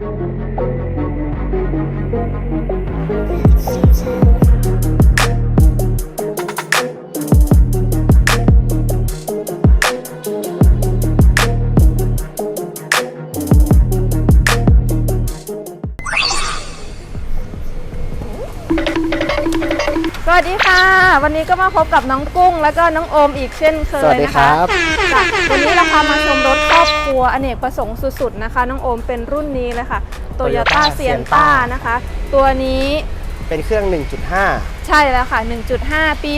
ส วัสดีค่ะ วันนี้ก็มาพบกับน้องกุ้ง แล้วก็น้องโอมอีกเช่นเคสวัยสดีนะครัคะบค่ะวันนี้เราพามาชมรถครอบครัวอเนกประสงค์สุดๆนะคะ น้องโอมเป็นรุ่นนี้เลยค่ะโตโย Toyota ต้าเซียนต้า Sienna นะคะ ตัวนี้เป็นเครื่อง 1.5 ใช่แล้วค่ะ 1.5 ปี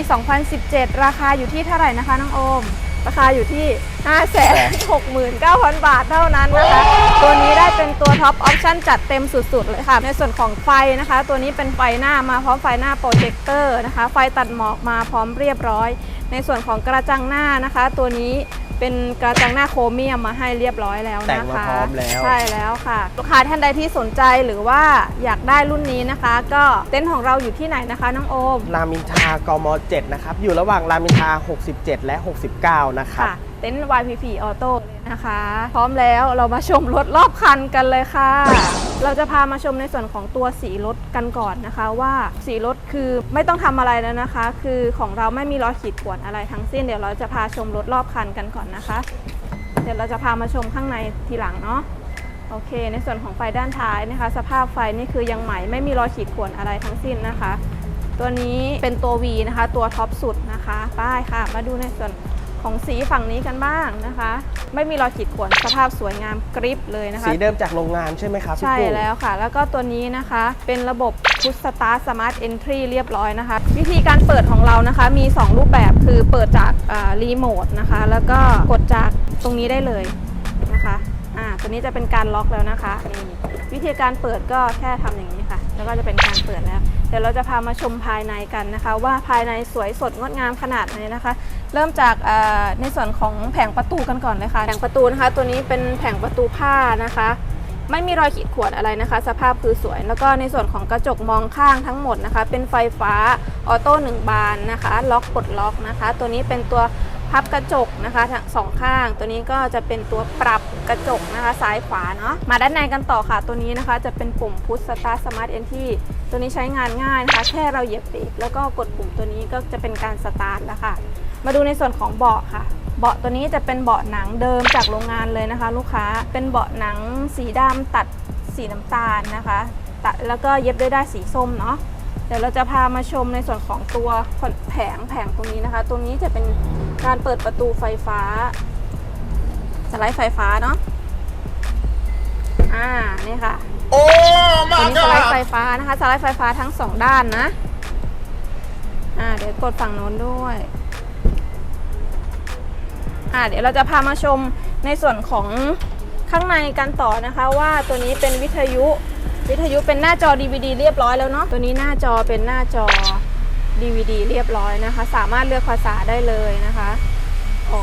2017 ราคาอยู่ที่เท่าไหร่นะคะ น้องโอม ราคาอยู่ที่ 569,000 บาทเท่านั้นนะคะ ตัวนี้ได้เป็นตัวท็อปออปชั่นจัดเต็มสุดๆเลยค่ะ ในส่วนของไฟนะคะ ตัวนี้เป็นไฟหน้ามาพร้อมไฟหน้าโปรเจคเตอร์นะคะ ไฟตัดหมอกมาพร้อมเรียบร้อย ในส่วนของกระจังหน้านะคะ ตัวนี้เป็นกระจังหน้าโครเมียมมาให้เรียบร้อยแล้วแต่งนะคะมาพร้อมแล้ว ใช่แล้วค่ะลูกค้าท่านใดที่สนใจหรือว่าอยากได้รุ่นนี้นะคะ ก็เต็นท์ของเราอยู่ที่ไหนนะคะน้องโอม รามอินทรากม 7 นะครับ อยู่ระหว่างรามอินทรา67 และ 69นะครับค่ะเต็นท์ YPP Auto เลยนะคะ พร้อมแล้วเรามาชมรถรอบคันกันเลยค่ะ เราจะพามาชมในส่วนของตัวสีรถกันก่อนนะคะ ว่าสีรถคือไม่ต้องทำอะไรแล้วนะคะ คือของเราไม่มีรอยขีดข่วนอะไรทั้งสิ้นเดี๋ยวเราจะพาชมรถรอบคันกันก่อนนะคะ เดี๋ยวเราจะพามาชมข้างในทีหลังเนาะโอเค ในส่วนของไฟด้านท้ายนะคะ สภาพไฟนี่คือยังใหม่ไม่มีรอยขีดข่วนอะไรทั้งสิ้นนะคะ ตัวนี้เป็นตัว V นะคะ ตัวท็อปสุดนะคะ ป้ายค่ะ มาดูในส่วน ของสีฝั่งนี้กันบ้างนะคะ ไม่มีรอยขีดข่วนสภาพสวยงามกริบเลยนะคะ สีเดิมจากโรงงานใช่ไหมครับพี่ใช่กุ้งแล้วค่ะ แล้วก็ตัวนี้นะคะเป็นระบบ Push Start Smart Entry เรียบร้อยนะคะ วิธีการเปิดของเรานะคะมี 2 รูปแบบคือเปิดจากรีโมทนะคะ แล้วก็กดจากตรงนี้ได้เลยนะคะอ่า ตัวนี้จะเป็นการล็อกแล้วนะคะนี่วิธีการเปิดก็แค่ทำอย่างนี้ค่ะ แล้วก็จะเป็นการเปิดแล้ว เดี๋ยวเราจะพามาชมภายในกันนะคะ ว่าภายในสวยสดงดงามขนาดไหนนะคะ เริ่มจากในส่วนของแผงประตูกันก่อนเลยค่ะแผงประตูนะคะ ตัวนี้เป็นแผงประตูผ้านะคะไม่มีรอยขีดข่วนอะไรนะคะ สภาพคือสวย แล้วก็ในส่วนของกระจกมองข้างทั้งหมดนะคะ เป็นไฟฟ้าออโต้หนึ่งบานนะคะ ล็อกปลดล็อกนะคะ ตัวนี้เป็นตัว พับกระจกนะคะทั้งสองข้าง ตัวนี้ก็จะเป็นตัวปรับกระจกนะคะซ้ายขวาเนาะมาด้านในกันต่อค่ะ ตัวนี้นะคะจะเป็นปุ่ม Push Start Smart Entry ตัวนี้ใช้งานง่ายนะคะแค่เราเหยียบเบรกแล้วก็กดปุ่มตัวนี้ก็จะเป็นการสตาร์ทแล้วค่ะ มาดูในส่วนของเบาะค่ะเบาะตัวนี้จะเป็นเบาะหนังเดิมจากโรงงานเลยนะคะ ลูกค้าเป็นเบาะหนังสีดำตัดสีน้ำตาลนะคะตัดแล้วก็เย็บด้วยด้ายสีส้มเนาะ ดี๋ยวเราจะพามาชมในส่วนของตัวแผงแผงตรงนี้นะคะ ตรงนี้จะเป็นการเปิดประตูไฟฟ้า สไลด์ไฟฟ้าเนาะอ่านี่ค่ะโอ้ตัวมานี้กสไลด์คไฟรับฟ้านะคะสไลด์ไฟฟ้าทั้งสองด้านนะอ่าเดี๋ยวกดฝั่งโน้นด้วยอ่าเดี๋ยวเราจะพามาชมในส่วนของข้างในกันต่อนะคะว่าตัวนี้เป็นวิทยุ วิทยุเป็นหน้าจอ DVD เรียบร้อยแล้วเนาะตัวนี้หน้าจอเป็นหน้าจอ DVD เรียบร้อยนะคะ สามารถเลือกภาษาได้เลยนะคะอ๋อ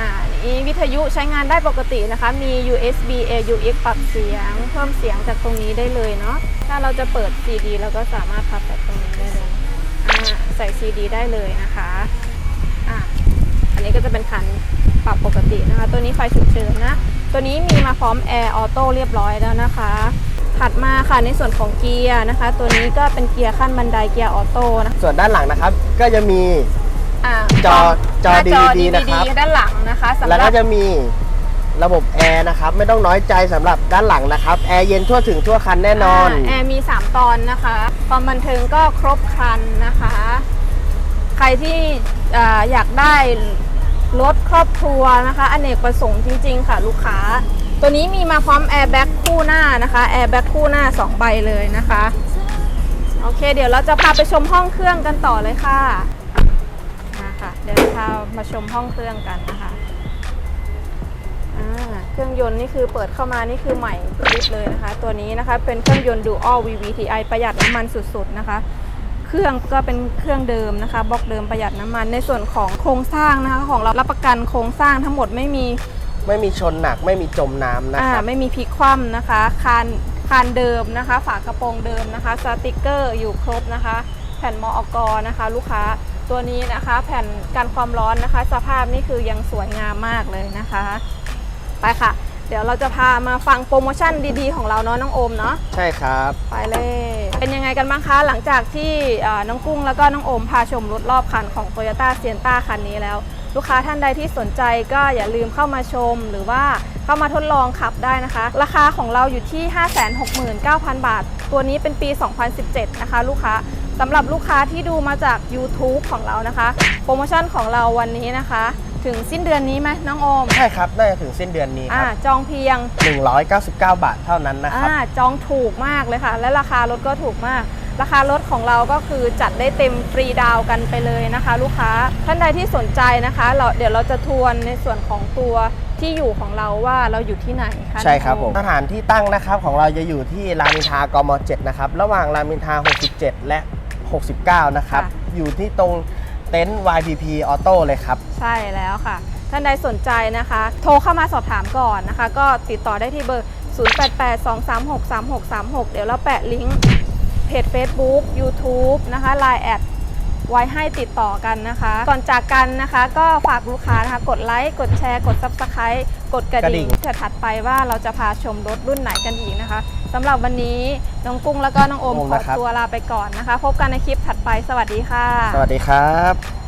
อ่านี่วิทยุใช้งานได้ปกตินะคะ มี USB AUX ปรับเสียง เพิ่มเสียงจากตรงนี้ได้เลยเนาะถ้าเราจะเปิด CD เราก็สามารถพับจากตรงนี้ได้เลยอ่าใส่ CD ได้เลยนะคะอ่าอันนี้ก็จะเป็นคันปรับปกตินะคะ ตัวนี้ไฟฉุกเฉินนะ ตัวนี้มีมาพร้อม Air Auto เรียบร้อยแล้วนะคะ ถัดมาค่ะในส่วนของเกียร์นะคะ ตัวนี้ก็เป็นเกียร์ขั้นบันไดเกียร์ออโต้นะคะส่วนด้านหลังนะครับ ก็จะมีอ่าจอจอหน้าจอ DVD นะครับ ด้านหลังนะคะสำหแล้วรัก็บจะมีระบบแอร์นะครับ ไม่ต้องน้อยใจสำหรับด้านหลังนะครับ แอร์เย็นทั่วถึงทั่วคันแน่นอนาแอร์มี 3 ตอนนะคะความบันเทิงก็ครบครันนะคะ ใครที่อ่าอยากได้ รถครอบครัวนะคะอเนกประสงค์จริง ๆ ค่ะ ลูกค้า ตัวนี้มีมาพร้อมแอร์แบ็กคู่หน้านะคะแอร์แบ็กคู่หน้า 2 ใบเลยนะคะ โอเค เดี๋ยวเราจะพาไปชมห้องเครื่องกันต่อเลยค่ะมาค่ะเดี๋ยวพามาชมห้องเครื่องกันนะคะเครื่องยนต์นี่คือเปิดเข้ามานี่คือใหม่ริบเลยนะคะ ตัวนี้นะคะเป็นเครื่องยนต์ Dual VVTi ประหยัดน้ำมันสุดๆนะคะ เครื่องก็เป็นเครื่องเดิมนะคะบล็อกเดิมประหยัดน้ำมัน ในส่วนของโครงสร้างนะคะ ของเรารับประกันโครงสร้างทั้งหมดไม่มีไม่มีชนหนักไม่มีจมน้ำนะอ่าครับไม่มีพลิกคว่ำนะคะ คานคานเดิมนะคะ ฝากระโปรงเดิมนะคะ สติกเกอร์อยู่ครบนะคะ แผ่นมอกนะคะ ลูกค้าตัวนี้นะคะ แผ่นกันความร้อนนะคะ สภาพนี่คือยังสวยงามมากเลยนะคะ ไปค่ะเดี๋ยวดี๋ยวเราจะพามาฟังโปรโมชั่นดีๆ ของเราเนาะน้องโอมเนาะใช่ครับ ไปเลย เป็นยังไงกันบ้างคะหลังจากที่เอ่อน้องกุ้งแล้วก็น้องโอมพาชมรถรอบคันของ Toyota s i e n t a คันนี้แล้ว ลูกค้าท่านใดที่สนใจก็อย่าลืมเข้ามาชมหรือว่าเข้ามาทดลองขับได้นะคะ ราคาของเราอยู่ที่ 569,000 บาท ตัวนี้เป็นปี 2017 นะคะ ลูกค้าสำหรับลูกค้าที่ดูมาจาก YouTube ของเรานะคะ โปรโมชั่นของเราวันนี้นะคะ ถึงสิ้นเดือนนี้ไหมน้องโอมใช่ครับน่าจะถึงสิ้นเดือนนี้คอ่ารับจองเพียง 199 บาทเท่านั้นนะครับ อ่าจองถูกมากเลยค่ะ และราคารถก็ถูกมาก ราคารถของเราก็คือจัดได้เต็มฟรีดาวน์กันไปเลยนะคะ ลูกค้าท่านใดที่สนใจนะคะเราเดี๋ยวเราจะทวนในส่วนของตัวที่อยู่ของเราว่าเราอยู่ที่ไหนคะใช่ครับผมน้สองโอถานที่ตั้งนะครับของเราจะอยู่ที่รามอินทรากม 7 นะครับ ระหว่างรามอินทรา67 และ 69 นะครับ อยู่ที่ตรง เต็นท์ YPP Auto เลยครับ ใช่แล้วค่ะ ท่านใดสนใจนะคะ โทรเข้ามาสอบถามก่อนนะคะ ก็ติดต่อได้ที่เบอร์ 0882363636 เดี๋ยวเราแปะลิงก์เพจ Facebook YouTube นะคะ Line แอดไว้ให้ติดต่อกันนะคะ ก่อนจากกันนะคะ ก็ฝากลูกค้านะคะ กดไลค์กดแชร์ กด Subscribe กดกระกระดิ่ดิ่งงเพื่อถัดไปว่าเราจะพาชมรถรุ่นไหนกันอีกนะคะ สำหรับวันนี้น้องกุ้งแล้วก็น้องโอมขอตัวลาไปก่อนนะคะ พบกันในคลิปถัดไปสวัสดีค่ะ สวัสดีครับ